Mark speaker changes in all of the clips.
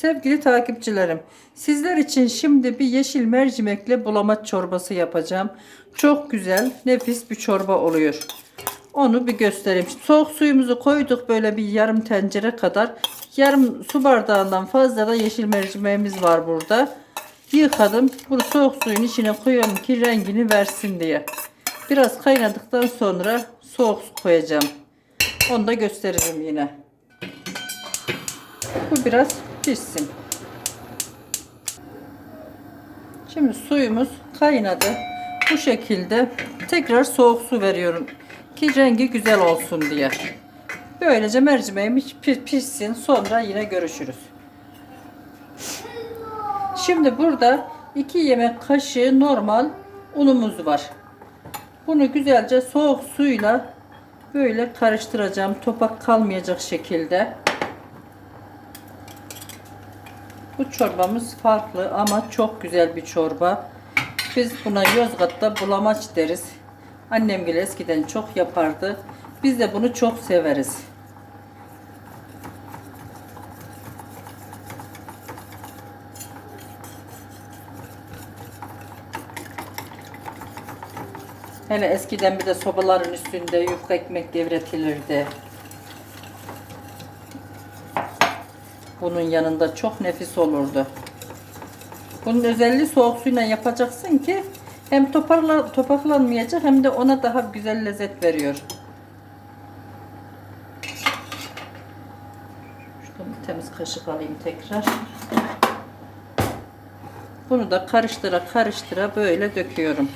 Speaker 1: Sevgili takipçilerim, sizler için şimdi bir yeşil mercimekle bulamaç çorbası yapacağım. Çok güzel, nefis bir çorba oluyor. Onu bir göstereyim. Soğuk suyumuzu koyduk böyle bir yarım tencere kadar. Yarım su bardağından fazla da yeşil mercimeğimiz var burada. Yıkadım. Bunu soğuk suyun içine koyuyorum ki rengini versin diye. Biraz kaynadıktan sonra soğuk su koyacağım. Onu da gösteririm yine. Bu biraz pişsin. Şimdi suyumuz kaynadı. Bu şekilde tekrar soğuk su veriyorum ki rengi güzel olsun diye. Böylece mercimeğimiz pi- pişsin. Sonra yine görüşürüz. Şimdi burada 2 yemek kaşığı normal unumuz var. Bunu güzelce soğuk suyla böyle karıştıracağım. Topak kalmayacak şekilde. Bu çorbamız farklı ama çok güzel bir çorba. Biz buna Yozgat'ta bulamaç deriz. Annem bile eskiden çok yapardı. Biz de bunu çok severiz. Hele eskiden bir de sobaların üstünde yufka ekmek devretilirdi. Bunun yanında çok nefis olurdu. Bunun özelliği soğuk suyla yapacaksın ki hem toparla, topaklanmayacak hem de ona daha güzel lezzet veriyor. Şuradan bir temiz kaşık alayım tekrar. Bunu da karıştıra karıştıra böyle döküyorum.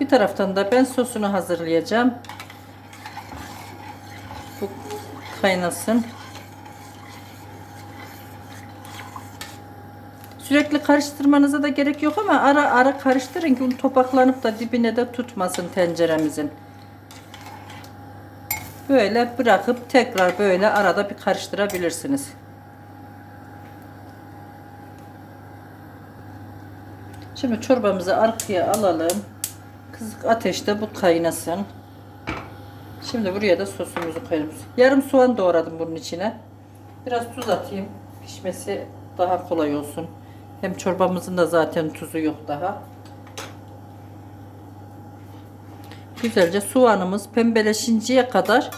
Speaker 1: Bir taraftan da ben sosunu hazırlayacağım. Bu kaynasın. Sürekli karıştırmanıza da gerek yok ama ara ara karıştırın ki un topaklanıp da dibine de tutmasın tenceremizin. Böyle bırakıp tekrar böyle arada bir karıştırabilirsiniz. Şimdi çorbamızı arkaya alalım. Kızık ateşte bu kaynasın. Şimdi buraya da sosumuzu koyalım. Yarım soğan doğradım bunun içine. Biraz tuz atayım. Pişmesi daha kolay olsun. Hem çorbamızın da zaten tuzu yok daha. Güzelce soğanımız pembeleşinceye kadar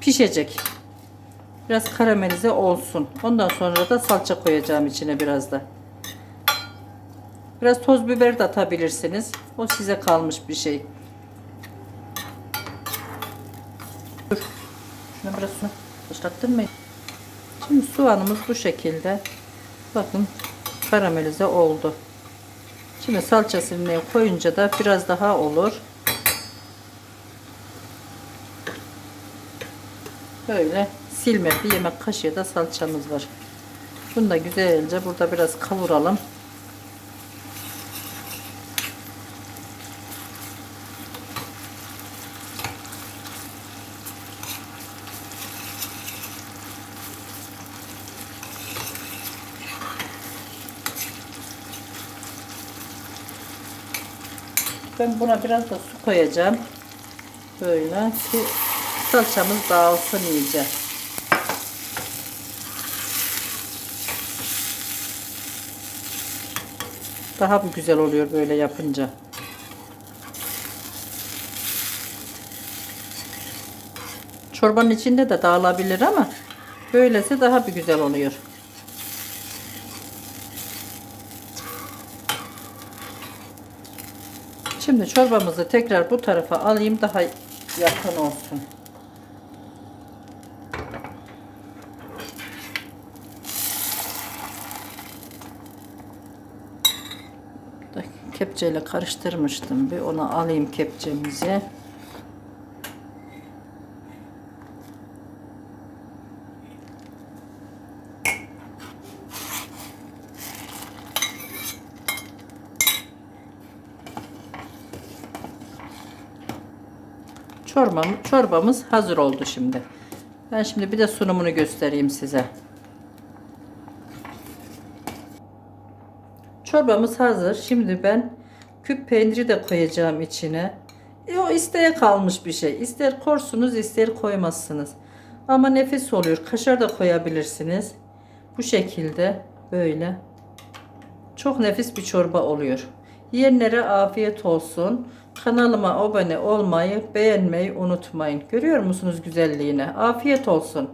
Speaker 1: pişecek. Biraz karamelize olsun. Ondan sonra da salça koyacağım içine biraz da. Biraz toz biber de atabilirsiniz. O size kalmış bir şey. Dur. Şuna biraz su ıslattın mı? Şimdi soğanımız bu şekilde. Bakın karamelize oldu. Şimdi salçasını koyunca da biraz daha olur. Böyle silme bir yemek kaşığı da salçamız var. Bunu da güzelce burada biraz kavuralım. Ben buna biraz da su koyacağım. Böyle ki salçamız dağılsın iyice. Daha bir güzel oluyor böyle yapınca. Çorbanın içinde de dağılabilir ama böylesi daha bir güzel oluyor. Şimdi çorbamızı tekrar bu tarafa alayım daha yakın olsun. Kepçeyle karıştırmıştım. Bir onu alayım kepçemizi. Çorbam, çorbamız hazır oldu şimdi. Ben şimdi bir de sunumunu göstereyim size. Çorbamız hazır. Şimdi ben küp peyniri de koyacağım içine. E, o isteğe kalmış bir şey. İster korsunuz ister koymazsınız. Ama nefis oluyor. Kaşar da koyabilirsiniz. Bu şekilde böyle. Çok nefis bir çorba oluyor. Yiyenlere afiyet olsun. Kanalıma abone olmayı, beğenmeyi unutmayın. Görüyor musunuz güzelliğini? Afiyet olsun.